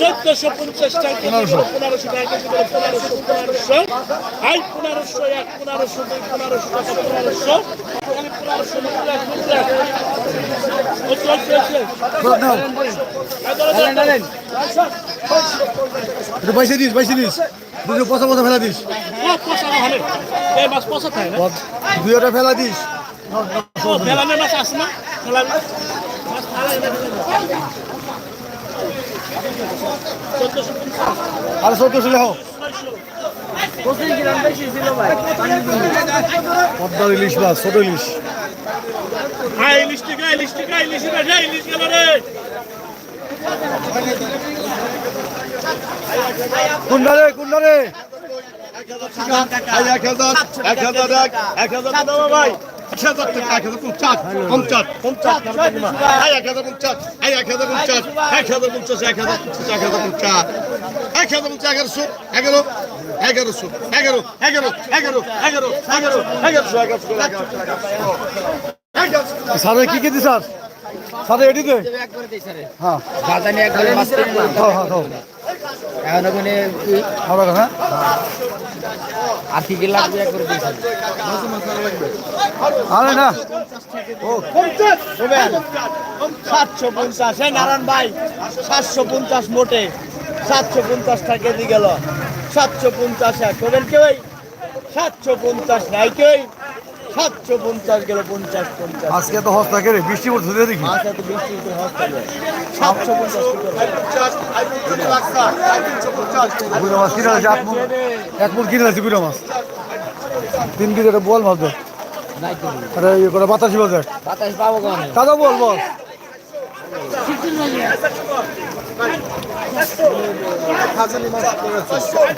চোদ্দশো পঞ্চাশ টাকা পনেরোশো টাকা পনেরোশো পনেরোশো আই পনেরোশো এক পনেরোশো দুই পনেরোশো টাকা পনেরোশো পনেরোশো পয়সা দিস পয়সা দিস দুটো পচা পচা ফেলা দিস ও, পচা না হলে। এই মাছ পচা থাকে না? দুই ওটা ফেলা দিস আর চোদ্দশো লেখ পদ্মার ইলিশ মাছ ছোট ইলিশ হ্যাঁ, ইলিশ টিকা, ইলিশ টিকা, ইলিশ রে, ইলিশ গেল রে। কোনটা রে কোনটা রে এক হাজার এক হাজার এক এক হাজার দাও ভাই এক হাজার টাকা এক হাজার পঞ্চাশ পঞ্চাশ পঞ্চাশ এক হাজার পঞ্চাশ এক হাজার পঞ্চাশ এক হাজার পঞ্চাশ এক হাজার পঞ্চাশ এক হাজার পঞ্চাশ এক হাজার পঞ্চাশ এগারোশো এগারো এগারোশো এগারো এগারো এগারো এগারো এগারো এগারোশো এগারোশো এগারোশো সারে কি কি দিস স্যার সারে এটি দে হ্যাঁ। কি খাওয়া হ্যাঁ। আর কি কি লাগবে একবারে আরে না। সাতশো পঞ্চাশ। হ্যাঁ নারায়ণ ভাই, সাতশো পঞ্চাশ মোটে। সাতশো পঞ্চাশ টাকা দিয়ে গেল। সাতশো পঞ্চাশ এক। করবেন কেউ সাতশো পঞ্চাশ নাই কেউ সাতশো পঞ্চাশ গেল পঞ্চাশ পঞ্চাশ। আজকে তো হস্তা বৃষ্টি পড়ছে দেখি তো বৃষ্টি সাতশো পঞ্চাশ কিনে আছে এক মুখ এক মুখ কিনে আছে মাছ। তিন কেজি একটা বল মাছ দে আরে ইয়ে করে বাতাসি বাজার বাতাস পাবো কেন? বল বল।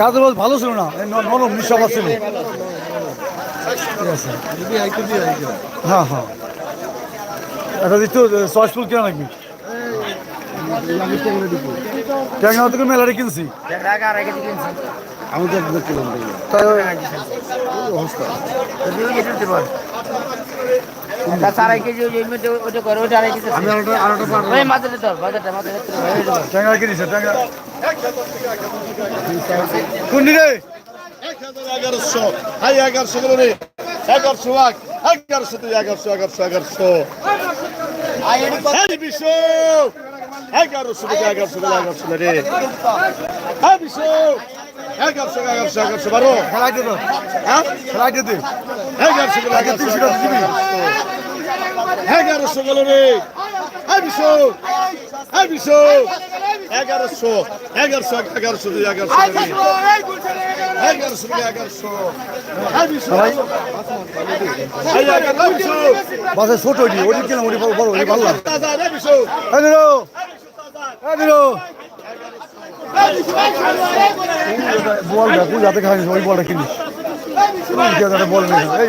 কাজের মাছ ভালো ছিল না নরম নিঃশ্বাস ছিল। হ্যাঁ হ্যাঁ। এটা দিচ্ছ চয়েস ফুল কেনা লাগবে ট্যাংরা থেকে মেলারে কিনছি। আমি তো দিয়ে এগারোশো। হাই এগারোশো রে এগারোশো এক এগারোশো তুই এগারোশো এগারোশো এগারোশো। এই বিশু! এগারোশো থেকে এগারোশো এগারোশো রে হ্যাঁ এগারোশো এগারোশো এগারোশো বারো। হ্যাঁ। এগারোশো গেল রে। এগারোশো এগারোশো এগারোশো দুই এগারোশো এগারোশো এগারোশো। এগারোশো বাসে ছোট ওইটি ওইটি কেন ওইটি বড় বড় ভালো লাগে। তাজা রে বিশু এই দিলো এই দিলো বল দেখ তুই যাতে খাইনি ওই বলটা কিনিস। বল নেই এই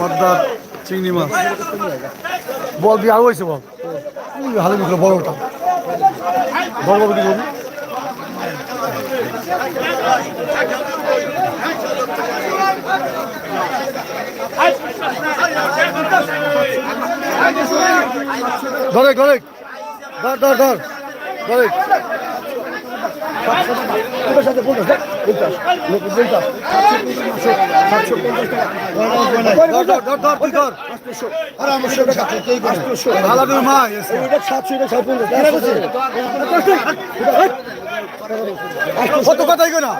পদ্মার চিংড়ি মাছ। বল দিয়ে আরও হয়েছে বল। হালে মুখে বড়টা বড় বড় ধরে ধরে, ধর। ধর ধর, ধরে। সাথে পঞ্চাশ পঞ্চাশ পঞ্চাশ ধর ধর তুই ধর আরে আমার সঙ্গে সাথে তুই কর ভালো করে কত কথাই না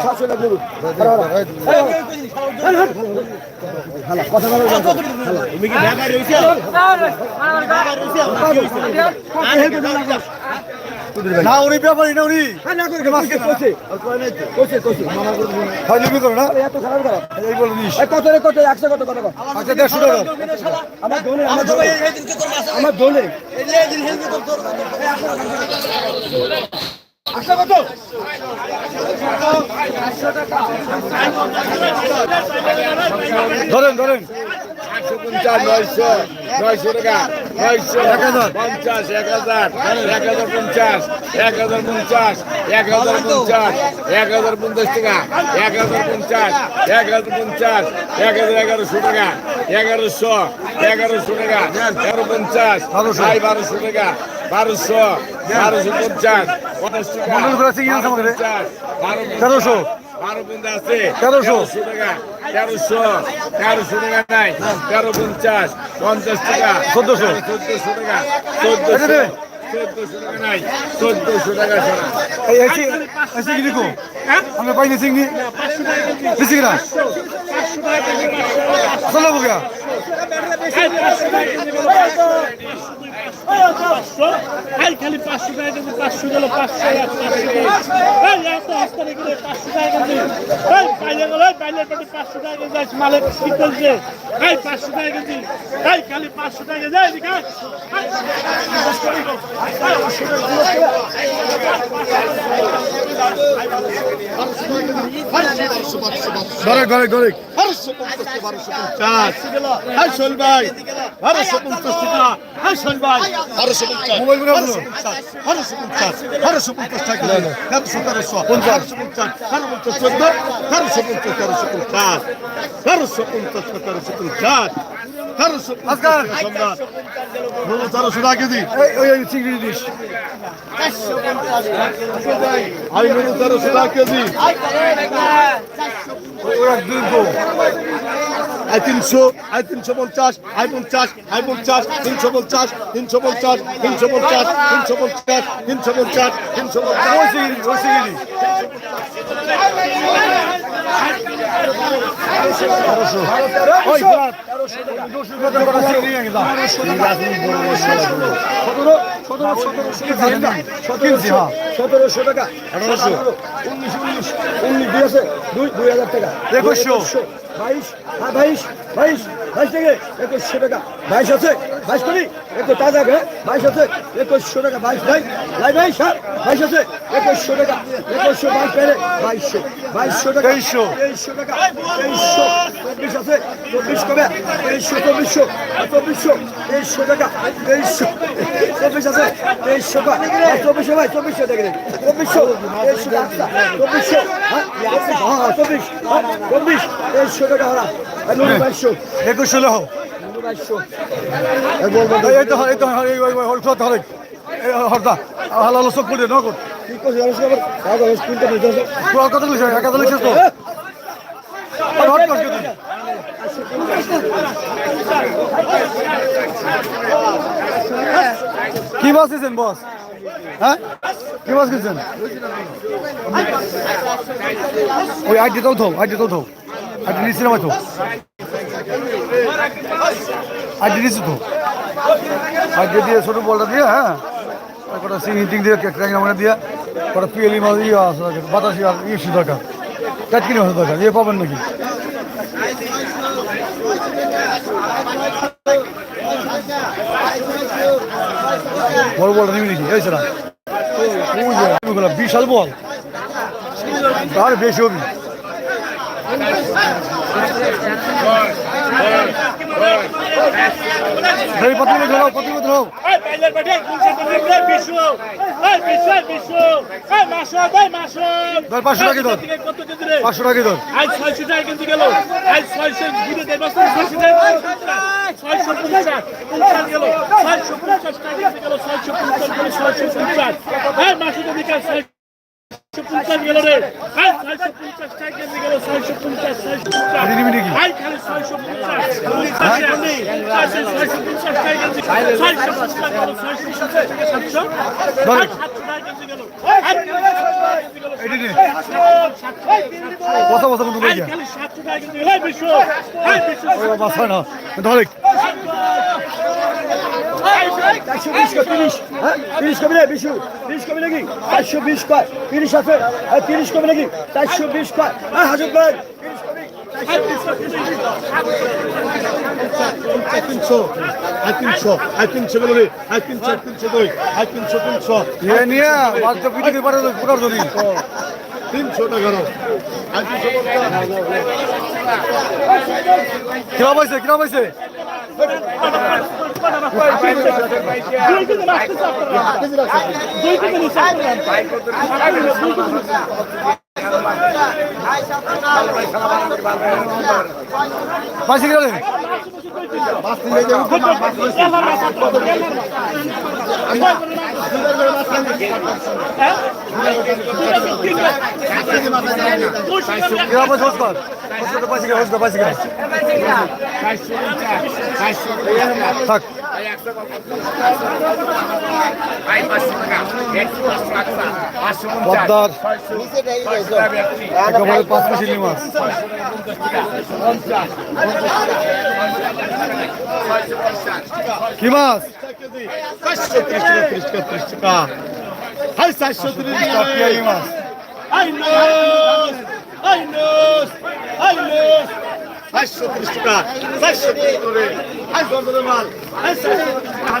সাতশো টাকা না। না উনি ব্যাপারই না উনি হয় লিখবি করো না এই বলে নিস কত রে কত একশো কত কত আচ্ছা দেড়শো টাকা আমার দোনে আমার দোনে আমার দোনে ধরেন ধরেন। পঞ্চাশ নয়শো নয়শো টাকা। নয়শো এক হাজার। পঞ্চাশ এক হাজার। এক হাজার পঞ্চাশ এক হাজার পঞ্চাশ এক হাজার পঞ্চাশ এক হাজার পঞ্চাশ টাকা। এক হাজার পঞ্চাশ এক হাজার পঞ্চাশ এক হাজার এগারোশো টাকা। এগারোশো এগারোশো টাকা। এগারো পঞ্চাশ বারোশো টাকা। বারোশো বারোশো পঞ্চাশ। তেরোশো। বারো পঞ্চাশ আছে। তেরোশো। টাকা। তেরোশো। তেরোশো টাকা নাই। তেরো পঞ্চাশ। পঞ্চাশ টাকা। চোদ্দশো। চোদ্দশো টাকা। চোদ্দশো। চোদ্দশো টাকা নাই। চোদ্দশো টাকা আমরা পাইনি সিংনি বেশি কিনা? চলো বুকা এই খালি পাঁচশো টাকা কেজি পাঁচশো গেল পাঁচশো পাঁচশো এত হস্তানে গেলে পাঁচশো টাকা কেজি এই বাইলে গেল বাইলের পেটে পাঁচশো টাকা কেজি আছে মালের ঠিক করছে এই পাঁচশো টাকা কেজি এই পাঁচশো হ্যাঁ ভাই বারোশো পঞ্চাশ টাকা হ্যাঁ শোল ভাই বারোশো পঞ্চাশ মোবাইল করে বলো। বারোশো পঞ্চাশ বারোশো পঞ্চাশ টাকা তেরোশো তেরোশো পঞ্চাশ পঞ্চাশ তেরো পঞ্চাশ চোদ্দ তেরোশো পঞ্চাশ তেরোশো পঞ্চাশ তেরোশো পঞ্চাশ তেরোশো পঞ্চাশ তেরোশো আজকাল। সম্রাট তেরোশো টাকা এই ওই ওই চিংড়ি দিস আই মেনু তেরোশো টাকা কেজি ওরা দুই গো আই তিনশো আই তিনশো পঞ্চাশ আই পঞ্চাশ আই পঞ্চাশ, তিনশো পঞ্চাশ তিনশো পঞ্চাশ তিনশো পঞ্চাশ তিনশো পঞ্চাশ তিনশো পঞ্চাশ তিনশো পঞ্চাশ। সতেরোশো টাকা আঠারোশো উনিশ উনিশ উনিশ দুই আছে দুই দুই হাজার টাকা একুশশো। বাইশ হ্যাঁ বাইশ বাইশ বাইশ থেকে একুশশো টাকা বাইশ আছে বাইশ করি একটু তাজা হ্যাঁ বাইশ আছে একুশশো টাকা বাইশ ভাই ভাই বাইশ হ্যাঁ বাইশ আছে একুশশো টাকা একুশশো বাইশ পেলে বাইশশো বাইশশো টাকা তেইশশো। তেইশশো টাকা তেইশশো চব্বিশ আছে চব্বিশ কবে তেইশশো চব্বিশশো চব্বিশশো তেইশশো টাকা তেইশশো চব্বিশ আছে তেইশশো টাকা চব্বিশশো ভাই চব্বিশশো দেখে চব্বিশশো তেইশশো টাকা চব্বিশশো হ্যাঁ হ্যাঁ চব্বিশ হ্যাঁ চব্বিশ তেইশশো টাকা হরা বাইশশো একুশশো লহ বাইশশো এই এই তো এই তো হরদা হালা হলো করে নগদ কি বাস দিয়েছেন বস? হ্যাঁ? কি বাস দিয়েছেন ওই আইডি তো থাও আইডি তো থাও আইডি নিচ্ছিলাম হয়তো আইডি নিচ্ছি তো আইডি দিয়ে ছোট বলটা দিয়ে হ্যাঁ? কটা সিং, হিটিং দিয়ে নামানে দিয়ে। কটা পিএলই মাছ ইয়ে আসা দরকার বাতাসি আর ইয়ে দরকার। ক্যাট কিনে আসা দরকার ইয়ে পাবেন নাকি? বড় বলটা নিবি নাকি? এই সেটা বিশাল বল। আর বেশি হবি। ধরো পত্রিকা ধরো মাসো ধর, পাঁচশো টাকা ধর। পাঁচশো টাকা ধর। আজ ছয়শো টাকা কেজি গেল। আজ ছয়শো ঘুরে দেয় বছর ছয়শো টাকা ছয়শো পঞ্চাশ পঞ্চাশ গেল। ছয়শো পঞ্চাশ টাকা গেল। ছয়শো পঞ্চাশ গেল ছয়শো পঞ্চাশ। এই মাসে যদি কাজ বসা বসা বন্ধু বাসা। না ধরে কয় তিরিশ হ্যাঁ? তিরিশ কমে বিশু। তিরিশ কমে নাকি? চারশো বিশ কয়। তিরিশ আছে। হ্যাঁ তিরিশ কমে নাকি? চারশো বিশ কয়। হ্যাঁ হাজর ভাই। তিরিশ কমে হাই বিশ্ব আই তিনশো। আই তিনশো। আই তিনশো গেল রে আই তিনশো আই তিনশো দুই। আই তিনশো তিনশো। এ নিয়ে বাচ্চা পিঠে দিয়ে পারে প্রকার ধরি। তিনশো টাকা দাও আই তিনশো কিরা পাইছে কিরা পাইছে দুই কেজি থাক পদ্মার একেবারে পাঁচ মাছ কি মাছ? চারশো ত্রিশ টাকা ত্রিশ টাকা ত্রিশ টাকা হাই চারশো ত্রিশ টাকা পিয়ালি মাছ চারশো ত্রিশ টাকা চারশো ত্রিশ করে হাই গন্ধের মাল হাই চারশো ত্রিশ টাকা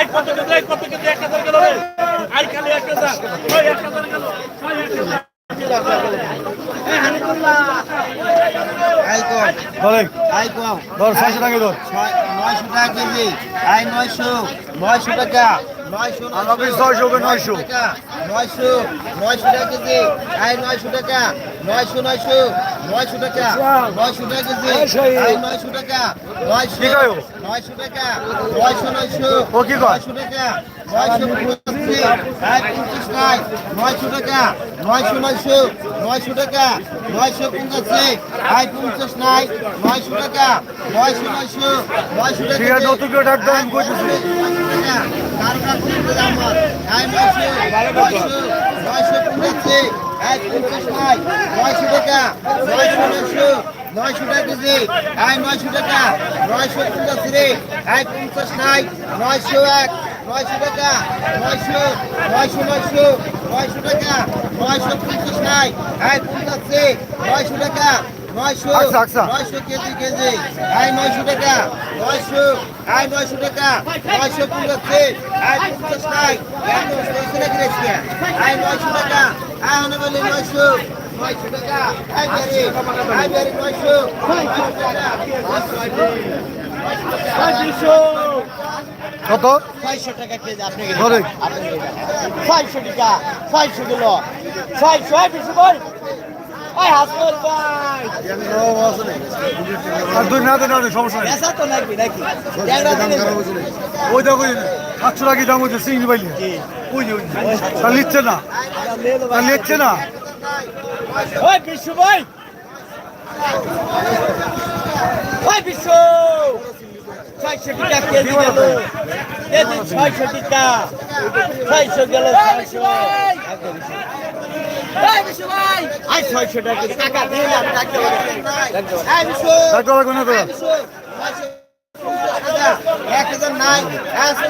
আই কত কেজি আই কত কেজি এক হাজার গেল রে। আই খালি এক হাজার। ওই এক হাজার গেল এক হাজার। নয়শো টাকা কেজি। আই নয়শো। নয়শো টাকা। নয়শো আমাকে ছয়শো ওকে নয়শো টাকা নয়শো নয়শো টাকা কেজি আই নয়শো টাকা নয়শো নয়শো নয়শো টাকা নয়শো টাকা কেজি আই নয়শো টাকা নয়শো কি কয় ও? নয়শো টাকা নয়শো নয়শো ও কি কয়? নয়শো টাকা নয়শো পঞ্চাশ নয়শো টাকা নয়শো টাকা নয়শো পঞ্চাশি আই পঞ্চাশ নয়শো টাকা টাকা নয়শো টাকা নয়শো নয়শো নয়শো টাকা কেজি আয় নয়শো টাকা পঞ্চাশ পঞ্চাশ নয়শো এক নয়শো টাকা নয়শো নয়শো নয়শো নয়শো টাকা নয়শো পঞ্চাশ নাই। আয় পঞ্চাশ রে নয়শো টাকা নয়শো। নয়শো কেজি কেজি। আয় নয়শো টাকা নয়শো আয় নয়শো টাকা নয়শো পঞ্চাশে আয় পঞ্চাশ নাই। আয় নয়শো টাকা আয় বলে নয়শো নয়শো টাকা। আয় বেরি আয় বেরি নয়শো নয়শো টাকা। কত? ছয়শো টাকা কেজি আপনি ছয়শো টাকা ছয়শো কিলো ছয়শো আয় বেশি বল। আয় হাসপাতাল ভাই আর দুই না দেন না দেন, সমস্যা নেই। এসা তো নাকি? নাকি ট্যাংরা দিলে। ওই দেখো ওই সাতশো টাকা দাম হচ্ছে চিংড়ি পাইলে। ওই যে ওই নিচ্ছে না। নিচ্ছে না। ওই বিশু ভাই ওই বিশু ছয়শো টাকা কেজি গেল। কেজি ছয়শো টাকা। ছয়শো গেল ছয়শো। আই ছয়শো টাকা। টাকা দিলাম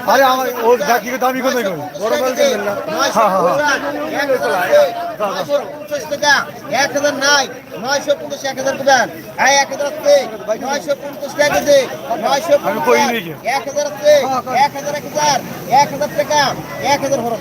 আরে আমার ও দেখি দামি কোথায় করি বড় মাল কিনবেন না হ্যাঁ হ্যাঁ হ্যাঁ। এক হাজার নাই। নয়শো পঞ্চাশ এক হাজার দেবেন হ্যাঁ এক হাজার আছে। নয়শো পঞ্চাশ টাকা কেজি নয়শো। এক হাজার আছে। এক হাজার এক হাজার এক হাজার টাকা। এক হাজার হরণ।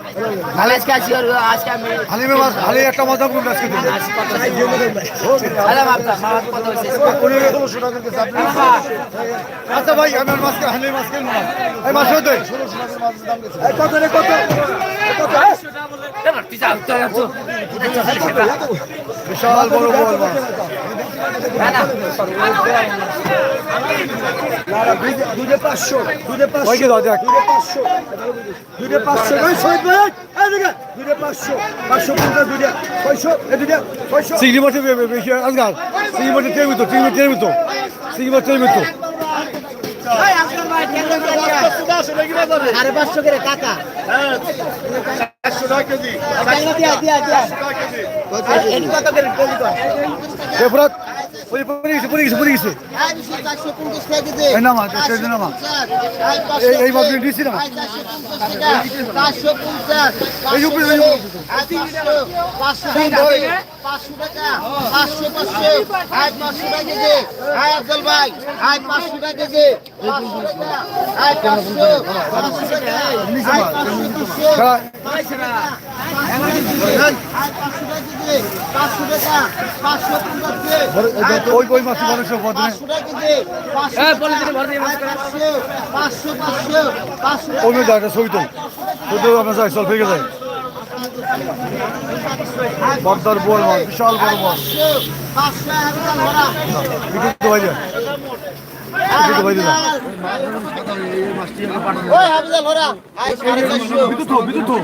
হয় জয় বিহারের কাছে হালিমে মাছ হালি একটা। আচ্ছা ভাই আমি আর মাছকে হালি মাছ কিনবো না এই মাছ হতে এই কত রে কত? এই কত এই? বিশাল বড় বল মাছ। দুধে- পাঁচশো দুধে পাঁচশো দুধে পাঁচশো দুধে পাঁচশো শহীদ ভাই দুধে পাঁচশো পাঁচশো পঞ্চাশ দুধে ছয়শো এই দুধে ছয়শো মাছ বেশি আজকাল চিংড়ি মাছ টের মতো চিংড়ি মাছ টের মতো চিংড়ি মাছ টের সাড়ে পাঁচশো করে টাকা কত করে ওই পড়ে গেছে পড়ে গেছে পড়ে গেছে এই মাপগুলো দিছি না? এই উপরে। পাঁচশো টাকা পাঁচশো পাঁচশো। পাঁচশো পাঁচশো টাকা কেজি। আই আফজল ভাই। আই পাঁচশো টাকা কেজি। পাঁচশো টাকা। আই পাঁচশো। পাঁচশো টাকা। আই পাঁচশো দুশো পাঁচশো। টাকা পাঁচশো টাকা পাঁচশো টাকা ওই ওই মাছ মানুষ বদলে পাঁচশো টাকা কেজি পাঁচশো পাঁচশো পাঁচশো ওই মেয়ে ছবি তো ছবি আপনার যায় চল ফেকে যায় পর্দার বল মাছ বিশাল বড় মাছ বিদ্যুৎ যায়। বিদ্যুৎ বিদ্যুৎ বিদ্যুৎ